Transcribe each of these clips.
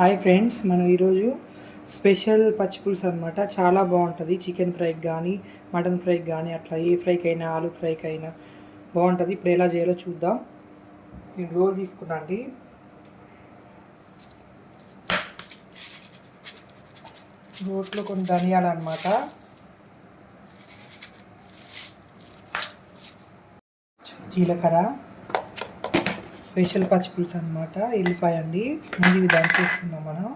Hi friends మనం ఈరోజు special పచ్చిపులుసు అనమాట చాలా బాగుంటుంది. చికెన్ ఫ్రైకి కానీ మటన్ ఫ్రైకి కానీ అట్లా ఏ ఫ్రైకి అయినా ఆలు ఫ్రైకి అయినా బాగుంటుంది. ఇప్పుడు ఎలా చేయాలో చూద్దాం. నేను రోల్ తీసుకున్నా అండి. రోట్లో కొన్ని ధనియాలు అనమాట జీలకర్ర. స్పెషల్ పచ్చి పులుసు అనమాట ఎల్లిపాయ అండి ముందు ఇవి దంచేసుకుందాం మనం.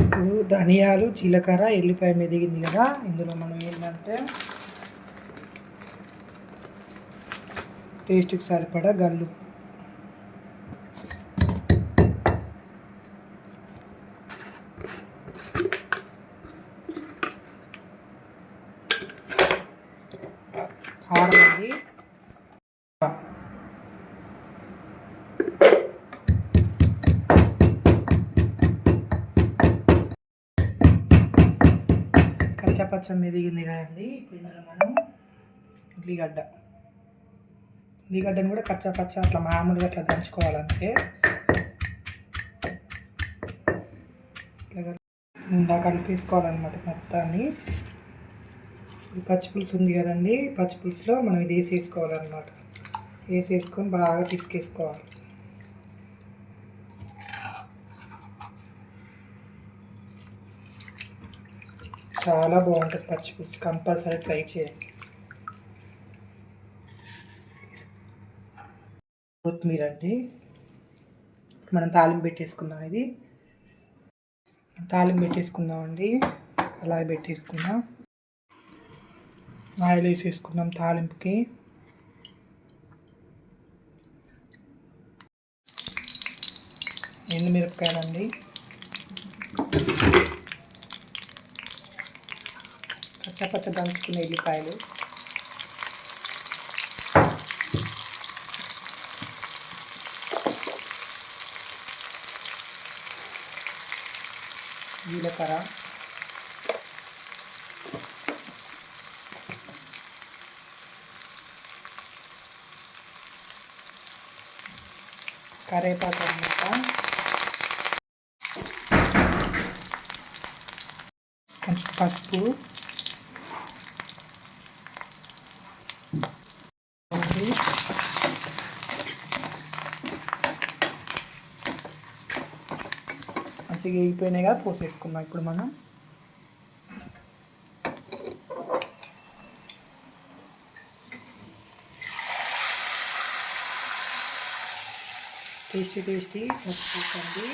ఇప్పుడు ధనియాలు జీలకర్ర ఎల్లిపాయ మెదిగింది కదా. ఇందులో మనం ఏంటంటే టేస్ట్కి సరిపడా గల్లుప్పు. కారం అండి కచ్చపచ్చ మెదిగింది కదండి ఇప్పుడు ఇందులో మనం ఉల్లిగడ్డ. ఉల్లిగడ్డను కూడా కచ్చా పచ్చ అట్లా మామూలుగా అట్లా దంచుకోవాలంటే ఇందా కలిపేసుకోవాలన్నమాట మొత్తాన్ని. ఈ పచ్చి పులుసు ఉంది కదండి పచ్చి పులుసులో మనం ఇది వేసేసుకోవాలన్నమాట. వేసేసుకొని బాగా పిసికేసుకోవాలి. చాలా బాగుంటుంది పచ్చి పులుసు కంపల్సరీ ట్రై చేయండి. కొత్తిమీర అండి. మనం తాలింపు పెట్టేసుకుందాం ఇది. తాలింపు పెట్టేసుకుందాం అండి అలాగే పెట్టేసుకుందాం. ఆయిల్ వేసేసుకున్నాం తాలింపుకి. ఎండుమిరపకాయలండి. పచ్చపచ్చ దంచుకునే ఎల్లిపాయలు. జీలకర్ర. కరేపాకు అనమాట కొంచెం పసుపు. మంచిగా వేగిపోయినాయిగా కదా పోసేసుకుందాం ఇప్పుడు మనం. టేస్టీ టేస్టీ పచ్చిపులుసు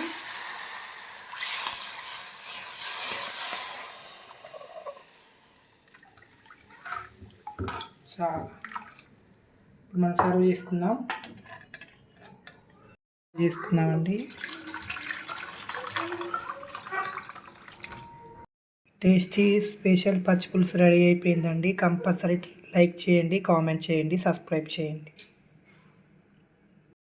చాలా ఇప్పుడు మనం సర్వ్ చేసుకుందాం. చేసుకున్నామండి. టేస్టీ స్పెషల్ పచ్చిపులుసు రెడీ అయిపోయిందండి. కంపల్సరీ లైక్ చేయండి కామెంట్ చేయండి సబ్స్క్రైబ్ చేయండి.